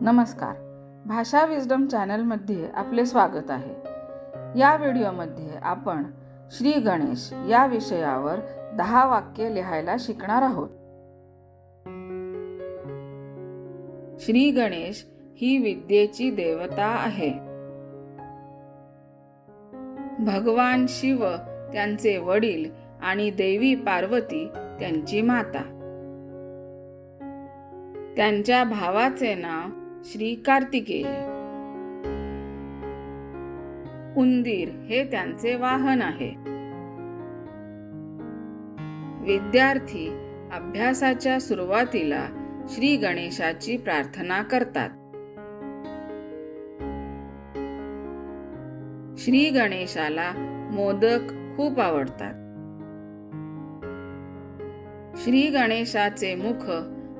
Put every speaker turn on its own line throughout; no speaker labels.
नमस्कार. भाषा विजडम चॅनलमध्ये आपले स्वागत आहे. या व्हिडिओमध्ये आपण श्री गणेश या विषयावर दहा वाक्य लिहायला शिकणार आहोत. श्री गणेश ही विद्येची देवता आहे. भगवान शिव त्यांचे वडील आणि देवी पार्वती त्यांची माता. त्यांच्या भावाचे नाव श्री कार्तिकेय. उंदीर हे त्यांचे वाहन आहे. विद्यार्थी अभ्यासाच्या सुरुवातीला श्री गणेशाची प्रार्थना करतात. श्री गणेशाला मोदक खूप आवडतात. श्री गणेशाचे मुख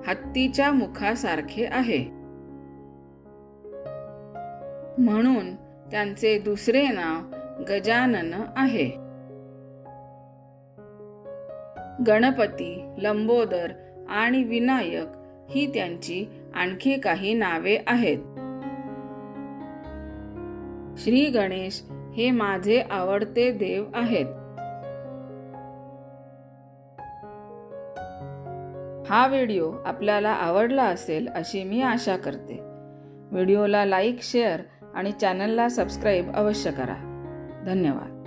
हत्तीच्या मुखासारखे आहे. म्हणून त्यांचे दुसरे नाव गजानन आहे. गणपती लंबोदर आणि विनायक ही त्यांची आणखी काही नावे आहेत. श्री गणेश हे माझे आवडते देव आहेत. हा व्हिडिओ आपल्याला आवडला असेल अशी मी आशा करते. व्हिडिओला लाईक शेअर आणि चॅनलला सबस्क्राईब अवश्य करा. धन्यवाद.